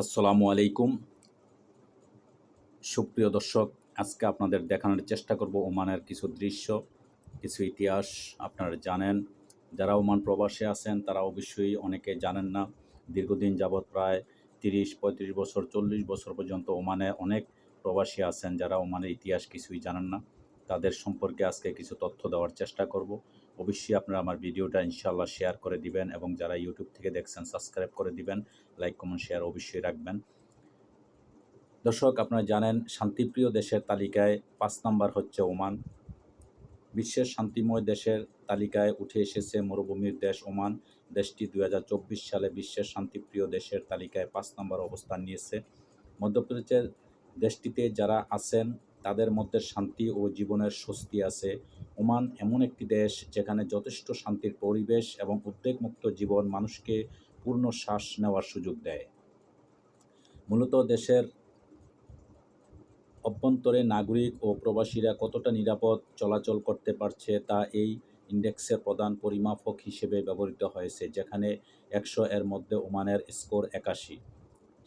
আসসালামু আলাইকুম। সুপ্রিয় দর্শক, আজকে আপনাদের দেখানোর চেষ্টা করব ওমানের কিছু দৃশ্য, কিছু ইতিহাস। আপনারা জানেন, যারা ওমান প্রবাসে আছেন, তারা অবশ্যই অনেকে জানেন না। দীর্ঘদিন যাবৎ প্রায় তিরিশ, পঁয়ত্রিশ বছর, চল্লিশ বছর পর্যন্ত ওমানে অনেক প্রবাসী আছেন যারা ওমানের ইতিহাস কিছুই জানেন না। তাদের সম্পর্কে আজকে কিছু তথ্য দেওয়ার চেষ্টা করব। অবশ্যই আপনারা আমার ভিডিওটা ইনশাআল্লাহ শেয়ার করে দিবেন এবং যারা ইউটিউব থেকে দেখছেন সাবস্ক্রাইব করে দিবেন লাইক কমেন্ট শেয়ার অবশ্যই রাখবেন। দর্শক, আপনারা জানেন, শান্তিপ্রিয় দেশের তালিকায় পাঁচ নাম্বার হচ্ছে ওমান। বিশ্বের শান্তিময় দেশের তালিকায় উঠে এসেছে মরুভূমির দেশ ওমান। দেশটি দু হাজার চব্বিশ সালে বিশ্বের শান্তিপ্রিয় দেশের তালিকায় পাঁচ নম্বর অবস্থান নিয়েছে। মধ্যপ্রদেশের দেশটিতে যারা আছেন, তাদের মধ্যে শান্তি ও জীবনের স্বস্তি আছে। ওমান এমন একটি দেশ যেখানে যথেষ্ট শান্তির পরিবেশ এবং উদ্বেগমুক্ত জীবন মানুষকে পূর্ণ শ্বাস নেওয়ার সুযোগ দেয়। মূলত দেশের অভ্যন্তরে নাগরিক ও প্রবাসীরা কতটা নিরাপদ চলাচল করতে পারছে তা এই ইন্ডেক্সের প্রধান পরিমাপক হিসেবে ব্যবহৃত হয়েছে, যেখানে একশো এর মধ্যে ওমানের স্কোর একাশি।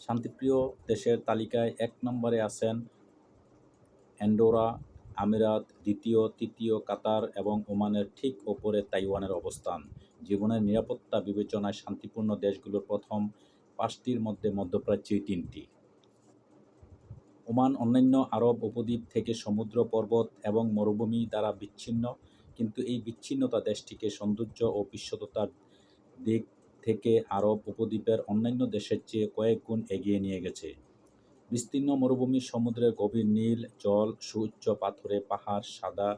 শান্তিপ্রিয় দেশের তালিকায় এক নম্বরে আছেন অ্যান্ডোরা আমিরাত দ্বিতীয়, তৃতীয় কাতার এবং ওমানের ঠিক ওপরে তাইওয়ানের অবস্থান। জীবনের নিরাপত্তা বিবেচনায় শান্তিপূর্ণ দেশগুলোর প্রথম পাঁচটির মধ্যে মধ্যপ্রাচ্যই তিনটি। ওমান অন্যান্য আরব উপদ্বীপ থেকে সমুদ্র পর্বত এবং মরুভূমি দ্বারা বিচ্ছিন্ন, কিন্তু এই বিচ্ছিন্নতা দেশটিকে সৌন্দর্য ও বিশ্বততার দিক থেকে আরব উপদ্বীপের অন্যান্য দেশের চেয়ে কয়েক গুণ এগিয়ে নিয়ে গেছে। বিস্তীর্ণ মরুভূমি, সমুদ্রের গভীর নীল জল, সুউচ্চ পাথরে পাহাড়, সাদা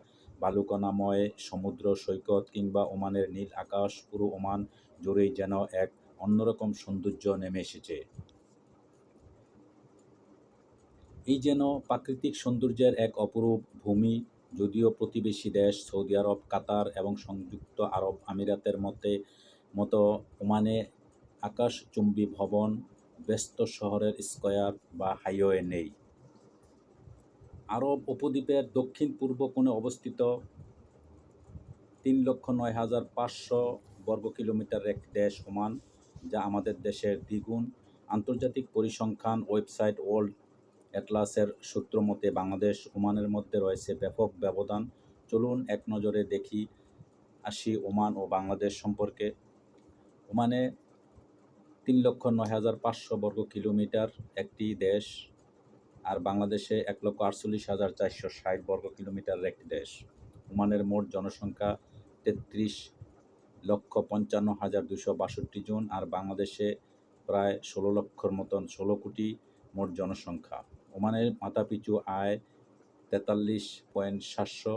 বালুকণাময় সমুদ্র সৈকত কিংবা ওমানের নীল আকাশ, পুরো ওমান জুড়েই যেন এক অন্যরকম সৌন্দর্য নেমে এসেছে। এই যেন প্রাকৃতিক সৌন্দর্যের এক অপরূপ ভূমি, যদিও প্রতিবেশী দেশ সৌদি আরব, কাতার এবং সংযুক্ত আরব আমিরাতের মতে, মতো ওমানে আকাশচুম্বী ভবন ব্যস্ত শহরের স্কয়ার বা হাইওয়ে নেই। আরব উপদ্বীপের দক্ষিণ পূর্ব কোণে অবস্থিত তিন লক্ষ নয় হাজার পাঁচশো বর্গ কিলোমিটার এক দেশ ওমান, যা আমাদের দেশের দ্বিগুণ আন্তর্জাতিক পরিসংখ্যান ওয়েবসাইট ওয়ার্ল্ড অ্যাটলাসের সূত্র মতে বাংলাদেশ ওমানের মধ্যে রয়েছে ব্যাপক ব্যবধান। চলুন এক নজরে দেখি আসি ওমান ও বাংলাদেশ সম্পর্কে। ওমানে তিন লক্ষ নয় হাজার পাঁচশো বর্গ কিলোমিটার একটি দেশ, আর বাংলাদেশে এক লক্ষ আটচল্লিশ হাজার চারশো ষাট বর্গ কিলোমিটার একটি দেশ। ওমানের মোট জনসংখ্যা তেত্রিশ লক্ষ পঞ্চান্ন হাজার দুশো বাষট্টি জন, আর বাংলাদেশে প্রায় ষোলো লক্ষর মতন, ষোলো কোটি মোট জনসংখ্যা। ওমানের মাথাপিছু আয় তেতাল্লিশ পয়েন্ট সাতশো,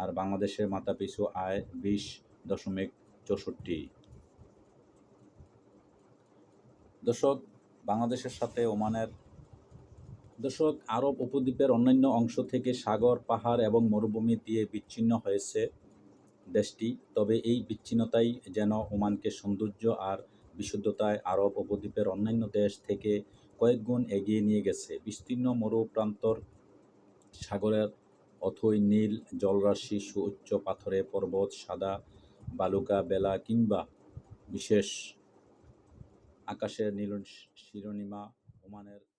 আর বাংলাদেশের মাথাপিছু আয় বিশ দশমিক চৌষট্টি। দর্শক, বাংলাদেশের সাথে ওমানের দর্শক, আরব উপদ্বীপের অন্যান্য অংশ থেকে সাগর, পাহাড় এবং মরুভূমি দিয়ে বিচ্ছিন্ন হয়েছে দেশটি। তবে এই বিচ্ছিন্নতাই যেন ওমানকে সৌন্দর্য আর বিশুদ্ধতায় আরব উপদ্বীপের অন্যান্য দেশ থেকে কয়েক গুণ এগিয়ে নিয়ে গেছে। বিস্তীর্ণ মরু প্রান্তর সাগরের অথই নীল জলরাশি, সুউচ্চ পাথরে পর্বত, সাদা বালুকা, বেলা কিংবা বিশেষ আকাশের নীল শিরোনিমা ওমানের